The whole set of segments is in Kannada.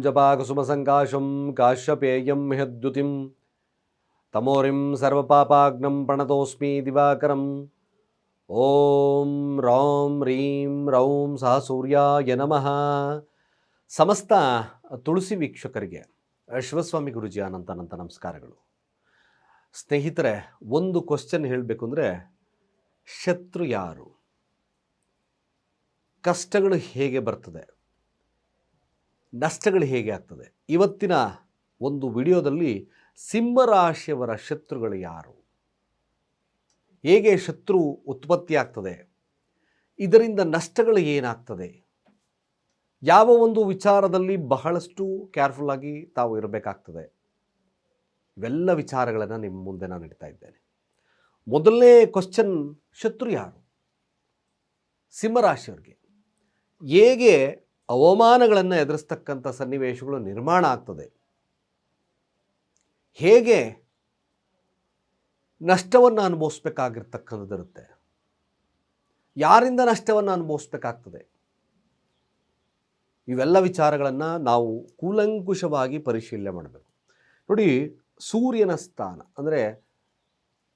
ಜಪಾಕುಸುಮಸಂಕಾಶಂ ಕಾಶ್ಯಪೇಯಂ ಹ್ಯದ್ಯುತಿಂ ತಮೋರಿಂ ಸರ್ವಪಾಪಾಗ್ನಂ ಪ್ರಣತೋಸ್ಮಿ ದಿವಾಕರಂ ಓಂ ರೌಂ ರೀಂ ರೌಂ ಸಹ ಸೂರ್ಯಾಯ ನಮಃ ಸಮಸ್ತ ತುಳಸಿ ವೀಕ್ಷಕರಿಗೆ ಶಿವಸ್ವಾಮಿ ಗುರುಜಿ ಅನಂತ ಅನಂತ ನಮಸ್ಕಾರಗಳು. ಸ್ನೇಹಿತರೆ, ಒಂದು ಕ್ವಶನ್ ಹೇಳಬೇಕು ಅಂದರೆ, ಶತ್ರು ಯಾರು? ಕಷ್ಟಗಳು ಹೇಗೆ ಬರ್ತದೆ? ನಷ್ಟಗಳು ಹೇಗೆ ಆಗ್ತದೆ? ಇವತ್ತಿನ ಒಂದು ವಿಡಿಯೋದಲ್ಲಿ ಸಿಂಹರಾಶಿಯವರ ಶತ್ರುಗಳು ಯಾರು? ಹೇಗೆ ಶತ್ರು ಉತ್ಪತ್ತಿ ಆಗ್ತದೆ? ಇದರಿಂದ ನಷ್ಟಗಳು ಏನಾಗ್ತದೆ? ಯಾವ ಒಂದು ವಿಚಾರದಲ್ಲಿ ಬಹಳಷ್ಟು ಕೇರ್ಫುಲ್ಲಾಗಿ ತಾವು ಇರಬೇಕಾಗ್ತದೆ? ಇವೆಲ್ಲ ವಿಚಾರಗಳನ್ನು ನಿಮ್ಮ ಮುಂದೆ ನಾನು ಇಡ್ತಾ ಇದ್ದೇನೆ. ಮೊದಲನೇ ಕ್ವಶನ್ ಶತ್ರು ಯಾರು? ಸಿಂಹರಾಶಿಯವ್ರಿಗೆ. ಹೇಗೆ ಅವಮಾನಗಳನ್ನು ಎದುರಿಸ್ತಕ್ಕಂಥ ಸನ್ನಿವೇಶಗಳು ನಿರ್ಮಾಣ ಆಗ್ತದೆ. ಹೇಗೆ ನಷ್ಟವನ್ನು ಅನುಭವಿಸ್ಬೇಕಾಗಿರ್ತಕ್ಕಂಥದ್ದಿರುತ್ತೆ ಯಾರಿಂದ ನಷ್ಟವನ್ನು ಅನುಭವಿಸ್ಬೇಕಾಗ್ತದೆ? ಇವೆಲ್ಲ ವಿಚಾರಗಳನ್ನು ನಾವು ಕೂಲಂಕುಷವಾಗಿ ಪರಿಶೀಲನೆ ಮಾಡಬೇಕು. ನೋಡಿ ಸೂರ್ಯನ ಸ್ಥಾನ ಅಂದರೆ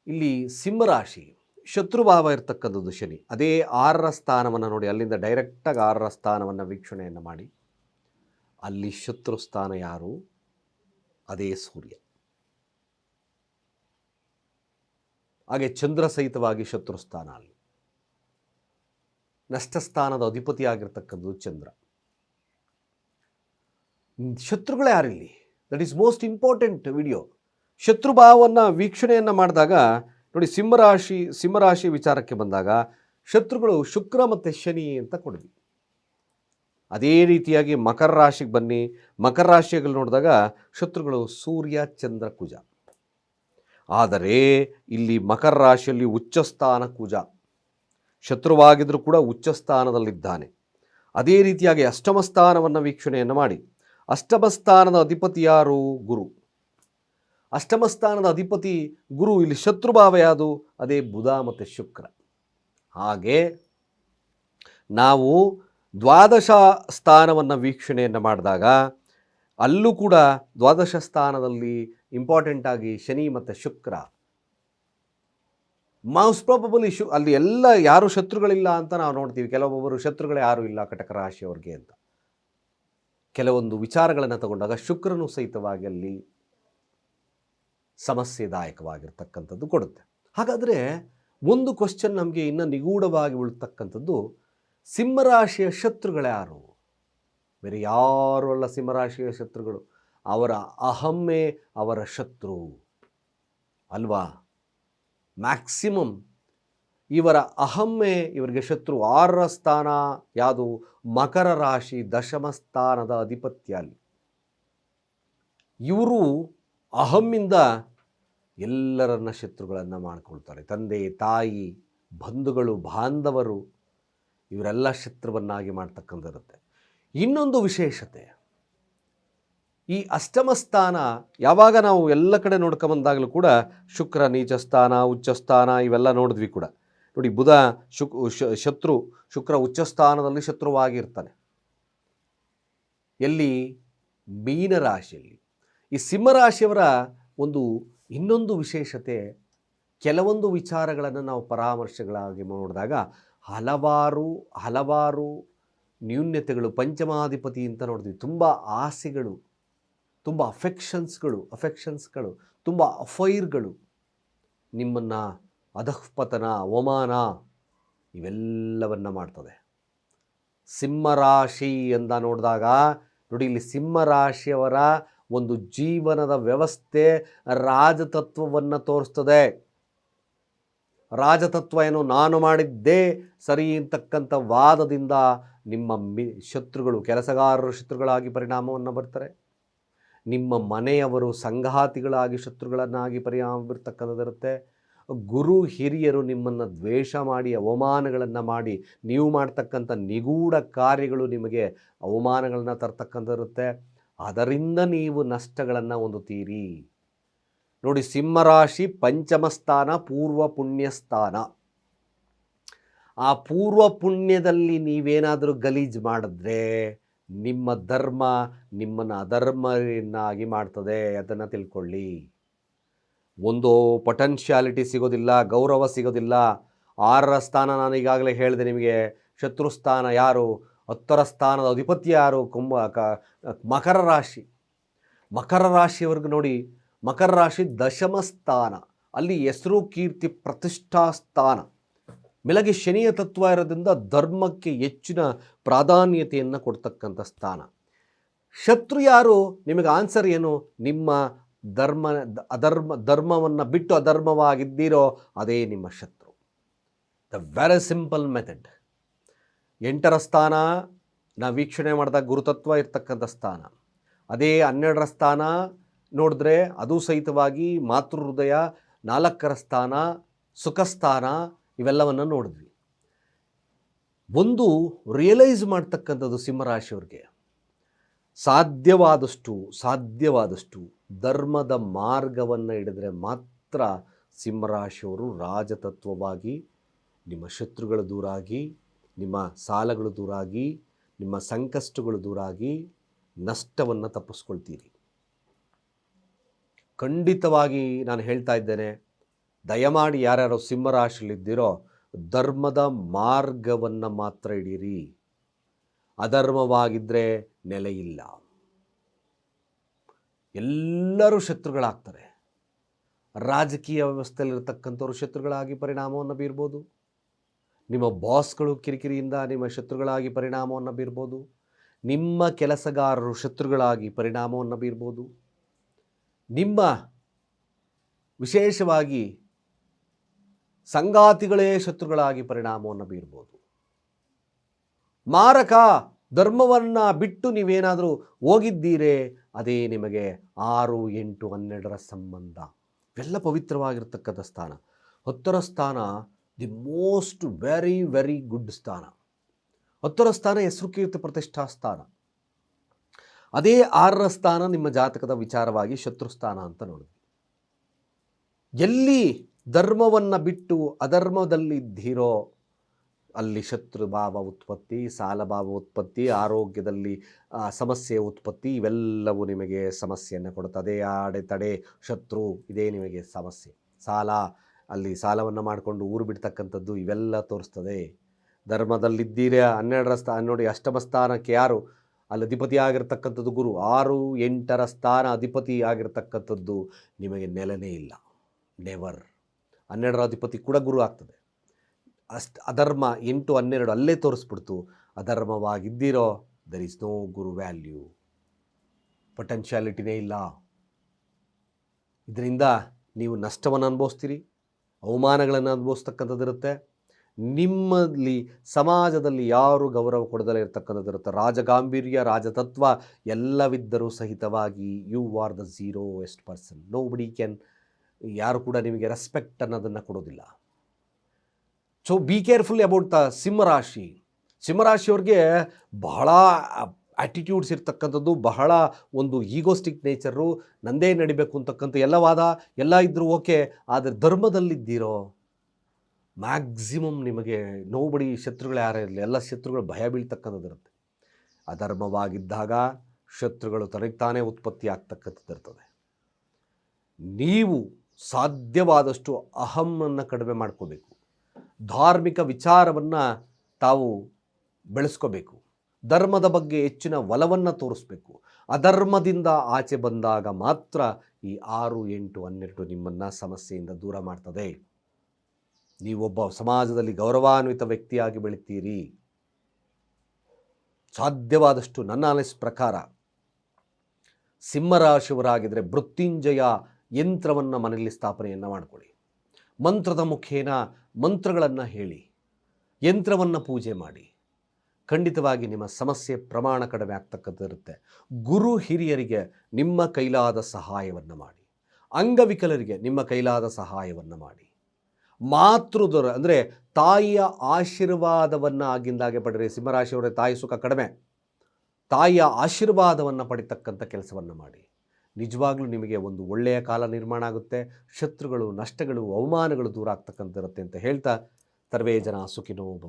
ಇಲ್ಲಿ ಸಿಂಹರಾಶಿ. ಶತ್ರುಭಾವ ಇರ್ತಕ್ಕಂಥದ್ದು ಶನಿ. ಅದೇ ಆರರ ಸ್ಥಾನವನ್ನು ನೋಡಿ, ಅಲ್ಲಿಂದ ಡೈರೆಕ್ಟಾಗಿ ಆರರ ಸ್ಥಾನವನ್ನು ವೀಕ್ಷಣೆಯನ್ನು ಮಾಡಿ, ಅಲ್ಲಿ ಶತ್ರು ಸ್ಥಾನ ಯಾರು? ಅದೇ ಸೂರ್ಯ. ಹಾಗೆ ಚಂದ್ರ ಸಹಿತವಾಗಿ ಶತ್ರು ಸ್ಥಾನ ಅಲ್ಲಿ. ನಷ್ಟಸ್ಥಾನದ ಅಧಿಪತಿಯಾಗಿರ್ತಕ್ಕಂಥದ್ದು ಚಂದ್ರ. ಶತ್ರುಗಳು ಯಾರಿಲ್ಲಿ? That is most important video ಶತ್ರುಭಾವವನ್ನು ವೀಕ್ಷಣೆಯನ್ನು ಮಾಡಿದಾಗ ನೋಡಿ, ಸಿಂಹರಾಶಿ ಸಿಂಹರಾಶಿ ವಿಚಾರಕ್ಕೆ ಬಂದಾಗ ಶತ್ರುಗಳು ಶುಕ್ರ ಮತ್ತು ಶನಿ ಅಂತ ಕೊಡಿದ್ವಿ ಅದೇ ರೀತಿಯಾಗಿ ಮಕರ ರಾಶಿಗೆ ಬನ್ನಿ. ಮಕರ ರಾಶಿಯಲ್ಲಿ ನೋಡಿದಾಗ ಶತ್ರುಗಳು ಸೂರ್ಯ, ಚಂದ್ರ, ಕುಜ. ಆದರೆ ಇಲ್ಲಿ ಮಕರ ರಾಶಿಯಲ್ಲಿ ಉಚ್ಚಸ್ಥಾನ ಕುಜ. ಶತ್ರುವಾಗಿದ್ದರೂ ಕೂಡ ಉಚ್ಚಸ್ಥಾನದಲ್ಲಿದ್ದಾನೆ ಅದೇ ರೀತಿಯಾಗಿ ಅಷ್ಟಮಸ್ಥಾನವನ್ನು ವೀಕ್ಷಣೆಯನ್ನು ಮಾಡಿ. ಅಷ್ಟಮಸ್ಥಾನದ ಅಧಿಪತಿಯಾರು ಅಧಿಪತಿ ಯಾರು? ಗುರು. ಅಷ್ಟಮ ಸ್ಥಾನದ ಅಧಿಪತಿ ಗುರು ಇಲ್ಲಿ ಶತ್ರುಭಾವ ಯಾವುದು ಅದೇ ಬುಧ ಮತ್ತು ಶುಕ್ರ. ಹಾಗೆ ನಾವು ದ್ವಾದಶ ಸ್ಥಾನವನ್ನು ವೀಕ್ಷಣೆಯನ್ನು ಮಾಡಿದಾಗ ಅಲ್ಲೂ ಕೂಡ ದ್ವಾದಶ ಸ್ಥಾನದಲ್ಲಿ ಇಂಪಾರ್ಟೆಂಟ್ ಆಗಿ ಶನಿ ಮತ್ತು ಶುಕ್ರ. ಮೌಸ್ ಪ್ರಾಬಬಲಿ ಶು ಅಲ್ಲಿ ಎಲ್ಲ ಯಾರು ಶತ್ರುಗಳಿಲ್ಲ ಅಂತ ನಾವು ನೋಡ್ತೀವಿ. ಕೆಲವೊಬ್ಬರು ಶತ್ರುಗಳು ಯಾರೂ ಇಲ್ಲ ಕಟಕ ರಾಶಿಯವ್ರಿಗೆ ಅಂತ. ಕೆಲವೊಂದು ವಿಚಾರಗಳನ್ನು ತಗೊಂಡಾಗ ಶುಕ್ರನು ಸಹಿತವಾಗಿ ಅಲ್ಲಿ ಸಮಸ್ಯೆದಾಯಕವಾಗಿರ್ತಕ್ಕಂಥದ್ದು ಕೊಡುತ್ತೆ. ಹಾಗಾದರೆ ಒಂದು ಕ್ವಶನ್ ನಮಗೆ ಇನ್ನೂ ನಿಗೂಢವಾಗಿ ಉಳ್ತಕ್ಕಂಥದ್ದು, ಸಿಂಹರಾಶಿಯ ಶತ್ರುಗಳ್ಯಾರು ಬೇರೆ ಯಾರು ಅಲ್ಲ ಸಿಂಹರಾಶಿಯ ಶತ್ರುಗಳು. ಅವರ ಅಹಮ್ಮೆ ಅವರ ಶತ್ರು. ಅಲ್ವಾ? ಮ್ಯಾಕ್ಸಿಮಮ್ ಇವರ ಅಹಮ್ಮೆ ಇವರಿಗೆ ಶತ್ರು ಆರರ ಸ್ಥಾನ ಯಾವುದು? ಮಕರ ರಾಶಿ ದಶಮ ಸ್ಥಾನದ ಅಧಿಪತ್ಯ ಅಲ್ಲಿ. ಇವರು ಅಹಮ್ಮಿಂದ ಎಲ್ಲರನ್ನ ಶತ್ರುಗಳನ್ನು ಮಾಡಿಕೊಳ್ತಾರೆ. ತಂದೆ, ತಾಯಿ, ಬಂಧುಗಳು, ಬಾಂಧವರು ಇವರೆಲ್ಲ ಶತ್ರುವನ್ನಾಗಿ ಮಾಡ್ತಕ್ಕಂಥಿರುತ್ತೆ ಇನ್ನೊಂದು ವಿಶೇಷತೆ, ಈ ಅಷ್ಟಮ ಸ್ಥಾನ ಯಾವಾಗ ನಾವು ಎಲ್ಲ ಕಡೆ ನೋಡ್ಕೊಂಬಂದಾಗಲೂ ಕೂಡ ಶುಕ್ರ ನೀಚ ಸ್ಥಾನ ಉಚ್ಚ ಸ್ಥಾನ ಇವೆಲ್ಲ ನೋಡಿದ್ವಿ ಕೂಡ. ನೋಡಿ, ಬುಧ ಶುಕ್ ಶತ್ರು, ಶುಕ್ರ ಉಚ್ಚ ಸ್ಥಾನದಲ್ಲಿ ಶತ್ರುವಾಗಿರ್ತಾನೆ. ಎಲ್ಲಿ? ಮೀನರಾಶಿಯಲ್ಲಿ. ಈ ಸಿಂಹರಾಶಿಯವರ ಒಂದು ಇನ್ನೊಂದು ವಿಶೇಷತೆ, ಕೆಲವೊಂದು ವಿಚಾರಗಳನ್ನು ನಾವು ಪರಾಮರ್ಶೆಗಳಾಗಿ ನೋಡಿದಾಗ ಹಲವಾರು ಹಲವಾರು ನ್ಯೂನ್ಯತೆಗಳು, ಪಂಚಮಾಧಿಪತಿ ಅಂತ ನೋಡ್ತೀವಿ. ತುಂಬ ಆಸೆಗಳು, ತುಂಬ ಅಫೆಕ್ಷನ್ಸ್ಗಳು ಅಫೆಕ್ಷನ್ಸ್ಗಳು ತುಂಬ ಅಫೈರ್ಗಳು, ನಿಮ್ಮನ್ನು ಅಧಃಪತನ, ಅವಮಾನ ಇವೆಲ್ಲವನ್ನು ಮಾಡ್ತದೆ. ಸಿಂಹರಾಶಿ ಅಂತ ನೋಡಿದಾಗ, ನೋಡಿ ಇಲ್ಲಿ ಸಿಂಹರಾಶಿಯವರ ಒಂದು ಜೀವನದ ವ್ಯವಸ್ಥೆ ರಾಜತತ್ವವನ್ನು ತೋರಿಸ್ತದೆ. ರಾಜತತ್ವ ಏನು? ನಾನು ಮಾಡಿದ್ದೇ ಸರಿ ಅಂತಕ್ಕಂಥ ವಾದದಿಂದ ನಿಮ್ಮ ಮಿ, ಶತ್ರುಗಳು, ಕೆಲಸಗಾರರು ಶತ್ರುಗಳಾಗಿ ಪರಿಣಾಮವನ್ನು ಬರ್ತಾರೆ. ನಿಮ್ಮ ಮನೆಯವರು ಸಂಘಾತಿಗಳಾಗಿ ಶತ್ರುಗಳನ್ನಾಗಿ ಪರಿಣಾಮ ಬೀರ್ತಕ್ಕಂಥದ್ದಿರುತ್ತೆ. ಗುರು ಹಿರಿಯರು ನಿಮ್ಮನ್ನು ದ್ವೇಷ ಮಾಡಿ, ಅವಮಾನಗಳನ್ನು ಮಾಡಿ, ನೀವು ಮಾಡ್ತಕ್ಕಂಥ ನಿಗೂಢ ಕಾರ್ಯಗಳು ನಿಮಗೆ ಅವಮಾನಗಳನ್ನು ತರ್ತಕ್ಕಂಥದ್ದಿರುತ್ತೆ. ಅದರಿಂದ ನೀವು ನಷ್ಟಗಳನ್ನು ಹೊಂದುತ್ತೀರಿ. ನೋಡಿ ಸಿಂಹರಾಶಿ ಪಂಚಮ ಸ್ಥಾನ, ಪೂರ್ವ ಪುಣ್ಯ ಸ್ಥಾನ. ಆ ಪೂರ್ವ ಪುಣ್ಯದಲ್ಲಿ ನೀವೇನಾದರೂ ಗಲೀಜು ಮಾಡಿದ್ರೆ ನಿಮ್ಮ ಧರ್ಮ ನಿಮ್ಮನ್ನು ಅಧರ್ಮನ್ನಾಗಿ ಮಾಡ್ತದೆ ಅದನ್ನು ತಿಳ್ಕೊಳ್ಳಿ. ಒಂದು ಪೊಟೆನ್ಷಿಯಾಲಿಟಿ ಸಿಗೋದಿಲ್ಲ, ಗೌರವ ಸಿಗೋದಿಲ್ಲ. ಆರರ ಸ್ಥಾನ ನಾನು ಈಗಾಗಲೇ ಹೇಳಿದೆ ನಿಮಗೆ, ಶತ್ರು ಸ್ಥಾನ ಯಾರು? ಹತ್ತರ ಸ್ಥಾನದ ಅಧಿಪತಿ ಯಾರು? ಕುಂಭ, ಕ, ಮಕರ ರಾಶಿ. ಮಕರ ರಾಶಿಯವರೆಗೂ ನೋಡಿ, ಮಕರ ರಾಶಿ ದಶಮ ಸ್ಥಾನ. ಅಲ್ಲಿ ಹೆಸರು, ಕೀರ್ತಿ, ಪ್ರತಿಷ್ಠಾ ಸ್ಥಾನ. ಮೇಲಾಗಿ ಶನಿಯ ತತ್ವ ಇರೋದ್ರಿಂದ ಧರ್ಮಕ್ಕೆ ಹೆಚ್ಚಿನ ಪ್ರಾಧಾನ್ಯತೆಯನ್ನು ಕೊಡ್ತಕ್ಕಂಥ ಸ್ಥಾನ. ಶತ್ರು ಯಾರು? ನಿಮಗೆ ಆನ್ಸರ್ ಏನು? ನಿಮ್ಮ ಧರ್ಮ, ಅಧರ್ಮ, ಧರ್ಮವನ್ನು ಬಿಟ್ಟು ಅಧರ್ಮವಾಗಿದ್ದೀರೋ ಅದೇ ನಿಮ್ಮ ಶತ್ರು. ದ ವೆರಿ ಸಿಂಪಲ್ ಮೆಥಡ್ ಎಂಟರ ಸ್ಥಾನ ನಾವು ವೀಕ್ಷಣೆ ಮಾಡಿದಾಗ ಗುರುತತ್ವ ಇರ್ತಕ್ಕಂಥ ಸ್ಥಾನ. ಅದೇ ಹನ್ನೆರಡರ ಸ್ಥಾನ ನೋಡಿದ್ರೆ ಅದು ಸಹಿತವಾಗಿ ಮಾತೃ ಹೃದಯ ನಾಲ್ಕರ ಸ್ಥಾನ, ಸುಖಸ್ಥಾನ ಇವೆಲ್ಲವನ್ನು ನೋಡಿದ್ವಿ. ಒಂದು ರಿಯಲೈಸ್ ಮಾಡ್ತಕ್ಕಂಥದ್ದು ಸಿಂಹರಾಶಿಯವ್ರಿಗೆ. ಸಾಧ್ಯವಾದಷ್ಟು ಸಾಧ್ಯವಾದಷ್ಟು ಧರ್ಮದ ಮಾರ್ಗವನ್ನು ಹಿಡಿದ್ರೆ ಮಾತ್ರ ಸಿಂಹರಾಶಿಯವರು ರಾಜತತ್ವವಾಗಿ, ನಿಮ್ಮ ಶತ್ರುಗಳ ದೂರಾಗಿ ನಿಮ್ಮ ಸಾಲಗಳು ದೂರಾಗಿ, ನಿಮ್ಮ ಸಂಕಷ್ಟಗಳು ದೂರಾಗಿ ನಷ್ಟವನ್ನು ತಪ್ಪಿಸ್ಕೊಳ್ತೀರಿ. ಖಂಡಿತವಾಗಿ ನಾನು ಹೇಳ್ತಾ ಇದ್ದೇನೆ, ದಯಮಾಡಿ ಯಾರ್ಯಾರೋ ಸಿಂಹರಾಶಿಯಲ್ಲಿದ್ದೀರೋ ಧರ್ಮದ ಮಾರ್ಗವನ್ನು ಮಾತ್ರ ಹಿಡೀರಿ. ಅಧರ್ಮವಾಗಿದ್ದರೆ ನೆಲೆಯಿಲ್ಲ ಎಲ್ಲರೂ ಶತ್ರುಗಳಾಗ್ತಾರೆ. ರಾಜಕೀಯ ವ್ಯವಸ್ಥೆಯಲ್ಲಿರ್ತಕ್ಕಂಥವ್ರು ಶತ್ರುಗಳಾಗಿ ಪರಿಣಾಮವನ್ನು ಬೀರ್ಬೋದು. ನಿಮ್ಮ ಬಾಸ್ಗಳು ಕಿರಿಕಿರಿಯಿಂದ ನಿಮ್ಮ ಶತ್ರುಗಳಾಗಿ ಪರಿಣಾಮವನ್ನು ಬೀರ್ಬೋದು. ನಿಮ್ಮ ಕೆಲಸಗಾರರು ಶತ್ರುಗಳಾಗಿ ಪರಿಣಾಮವನ್ನು ಬೀರ್ಬೋದು. ನಿಮ್ಮ ವಿಶೇಷವಾಗಿ ಸಂಗಾತಿಗಳೇ ಶತ್ರುಗಳಾಗಿ ಪರಿಣಾಮವನ್ನು ಬೀರ್ಬೋದು. ಮಾರಕ ಧರ್ಮವನ್ನು ಬಿಟ್ಟು ನೀವೇನಾದರೂ ಹೋಗಿದ್ದೀರೇ? ಅದೇ ನಿಮಗೆ ಆರು, ಎಂಟು, ಹನ್ನೆರಡರ ಸಂಬಂಧ. ಇವೆಲ್ಲ ಪವಿತ್ರವಾಗಿರ್ತಕ್ಕಂಥ ಸ್ಥಾನ. ಹತ್ತರ ಸ್ಥಾನ the most very very good ಸ್ಥಾನ. ಹತ್ತರ ಸ್ಥಾನ, ಹೆಸರು ಕೀರ್ತಿ ಪ್ರತಿಷ್ಠಾ ಸ್ಥಾನ. ಅದೇ ಆರರ ಸ್ಥಾನ ನಿಮ್ಮ ಜಾತಕದ ವಿಚಾರವಾಗಿ ಶತ್ರು ಸ್ಥಾನ ಅಂತ ನೋಡಿದ್ವಿ. ಎಲ್ಲಿ ಧರ್ಮವನ್ನು ಬಿಟ್ಟು ಅಧರ್ಮದಲ್ಲಿದ್ದೀರೋ, ಅಲ್ಲಿ ಶತ್ರು ಭಾವ ಉತ್ಪತ್ತಿ, ಸಾಲ ಭಾವ ಉತ್ಪತ್ತಿ, ಆರೋಗ್ಯದಲ್ಲಿ ಸಮಸ್ಯೆ ಉತ್ಪತ್ತಿ, ಇವೆಲ್ಲವೂ ನಿಮಗೆ ಸಮಸ್ಯೆಯನ್ನು ಕೊಡುತ್ತದೆ ಅಡೆತಡೆ ಶತ್ರು, ಇದೇ ನಿಮಗೆ ಸಮಸ್ಯೆ. ಸಾಲ ಅಲ್ಲಿ ಸಾಲವನ್ನು ಮಾಡಿಕೊಂಡು ಊರು ಬಿಡ್ತಕ್ಕಂಥದ್ದು ಇವೆಲ್ಲ ತೋರಿಸ್ತದೆ. ಧರ್ಮದಲ್ಲಿದ್ದೀರ? ಹನ್ನೆರಡರ ಸ್ಥಾನ ನೋಡಿ ಅಷ್ಟಮ ಸ್ಥಾನಕ್ಕೆ ಯಾರು? ಅಲ್ಲಿ ಅಧಿಪತಿ ಆಗಿರ್ತಕ್ಕಂಥದ್ದು ಗುರು. ಆರು, ಎಂಟರ ಸ್ಥಾನ ಅಧಿಪತಿ ಆಗಿರ್ತಕ್ಕಂಥದ್ದು ನಿಮಗೆ ನೆಲನೇ ಇಲ್ಲ. ನೆವರ್ ಹನ್ನೆರಡರ ಅಧಿಪತಿ ಕೂಡ ಗುರು ಆಗ್ತದೆ. ಅಷ್ಟು ಅಧರ್ಮ ಎಂಟು ಹನ್ನೆರಡು ಅಲ್ಲೇ ತೋರಿಸ್ಬಿಡ್ತು. ಅಧರ್ಮವಾಗಿದ್ದೀರೋ? There is no Guru value ಪೊಟೆನ್ಷಿಯಾಲಿಟಿನೇ ಇಲ್ಲ. ಇದರಿಂದ ನೀವು ನಷ್ಟವನ್ನು ಅನುಭವಿಸ್ತೀರಿ. ಅವಮಾನಗಳನ್ನು ಅನುಭವಿಸ್ತಕ್ಕಂಥದ್ದಿರುತ್ತೆ ನಿಮ್ಮಲ್ಲಿ ಸಮಾಜದಲ್ಲಿ ಯಾರು ಗೌರವ ಕೊಡದಲೇ ಇರತಕ್ಕಂಥದ್ದಿರುತ್ತೆ ರಾಜಗಾಂಭೀರ್ಯ, ರಾಜತತ್ವ ಎಲ್ಲವಿದ್ದರೂ ಸಹಿತವಾಗಿ you are the zeroest person nobody can ಯಾರು ಕೂಡ ನಿಮಗೆ ರೆಸ್ಪೆಕ್ಟ್ ಅನ್ನೋದನ್ನು ಕೊಡೋದಿಲ್ಲ. So be careful about the ಸಿಂಹರಾಶಿ ಸಿಂಹರಾಶಿಯವ್ರಿಗೆ ಬಹಳ ಆ್ಯಟಿಟ್ಯೂಡ್ಸ್ ಇರ್ತಕ್ಕಂಥದ್ದು ಬಹಳ ಒಂದು ಈಗೋಸ್ಟಿಕ್ ನೇಚರು ನಂದೇ ನಡಿಬೇಕು ಅಂತಕ್ಕಂಥ ಎಲ್ಲ ವಾದ, ಎಲ್ಲ ಇದ್ದರೂ ಓಕೆ ಆದರೆ ಧರ್ಮದಲ್ಲಿದ್ದೀರೋ? ಮ್ಯಾಕ್ಸಿಮಮ್ ನಿಮಗೆ ನೋಬಡಿ ಶತ್ರುಗಳು ಯಾರೇ ಇರಲಿ, ಎಲ್ಲ ಶತ್ರುಗಳು ಭಯ ಬೀಳ್ತಕ್ಕಂಥದ್ದಿರುತ್ತೆ ಅಧರ್ಮವಾಗಿದ್ದಾಗ ಶತ್ರುಗಳು ತನಗೆ ತಾನೇ ಉತ್ಪತ್ತಿ ಆಗ್ತಕ್ಕಂಥದ್ದಿರ್ತದೆ ನೀವು ಸಾಧ್ಯವಾದಷ್ಟು ಅಹಮ್ಮನ್ನು ಕಡಿಮೆ ಮಾಡ್ಕೋಬೇಕು. ಧಾರ್ಮಿಕ ವಿಚಾರವನ್ನು ತಾವು ಬೆಳೆಸ್ಕೋಬೇಕು. ಧರ್ಮದ ಬಗ್ಗೆ ಹೆಚ್ಚಿನ ಒಲವನ್ನು ತೋರಿಸ್ಬೇಕು. ಅಧರ್ಮದಿಂದ ಆಚೆ ಬಂದಾಗ ಮಾತ್ರ ಈ ಆರು, ಎಂಟು, ಹನ್ನೆರಡು ನಿಮ್ಮನ್ನು ಸಮಸ್ಯೆಯಿಂದ ದೂರ ಮಾಡ್ತದೆ. ನೀವೊಬ್ಬ ಸಮಾಜದಲ್ಲಿ ಗೌರವಾನ್ವಿತ ವ್ಯಕ್ತಿಯಾಗಿ ಬೆಳಿತೀರಿ. ಸಾಧ್ಯವಾದಷ್ಟು ನನ್ನ ಅನಿಸ್ ಪ್ರಕಾರ ಸಿಂಹರಾಶಿಯವರಾಗಿದ್ದರೆ ಮೃತ್ಯುಂಜಯ ಯಂತ್ರವನ್ನು ಮನೆಯಲ್ಲಿ ಸ್ಥಾಪನೆಯನ್ನು ಮಾಡಿಕೊಳ್ಳಿ. ಮಂತ್ರದ ಮುಖೇನ ಮಂತ್ರಗಳನ್ನು ಹೇಳಿ, ಯಂತ್ರವನ್ನು ಪೂಜೆ ಮಾಡಿ. ಖಂಡಿತವಾಗಿ ನಿಮ್ಮ ಸಮಸ್ಯೆ ಪ್ರಮಾಣ ಕಡಿಮೆ ಆಗ್ತಕ್ಕಂಥದ್ದಿರುತ್ತೆ ಗುರು ಹಿರಿಯರಿಗೆ ನಿಮ್ಮ ಕೈಲಾದ ಸಹಾಯವನ್ನು ಮಾಡಿ. ಅಂಗವಿಕಲರಿಗೆ ನಿಮ್ಮ ಕೈಲಾದ ಸಹಾಯವನ್ನು ಮಾಡಿ. ಮಾತೃದೊರ ಅಂದರೆ ತಾಯಿಯ ಆಶೀರ್ವಾದವನ್ನು ಆಗಿಂದಾಗೆ ಪಡೆದರೆ ಸಿಂಹರಾಶಿಯವರೇ, ತಾಯಿ ಸುಖ ಕಡಿಮೆ. ತಾಯಿಯ ಆಶೀರ್ವಾದವನ್ನು ಪಡಿತಕ್ಕಂಥ ಕೆಲಸವನ್ನು ಮಾಡಿ. ನಿಜವಾಗ್ಲೂ ನಿಮಗೆ ಒಂದು ಒಳ್ಳೆಯ ಕಾಲ ನಿರ್ಮಾಣ ಆಗುತ್ತೆ. ಶತ್ರುಗಳು, ನಷ್ಟಗಳು, ಅವಮಾನಗಳು ದೂರ ಆಗ್ತಕ್ಕಂಥಿರುತ್ತೆ ಅಂತ ಹೇಳ್ತಾ, ಸರ್ವೇ ಜನ ಸುಖಿನೋ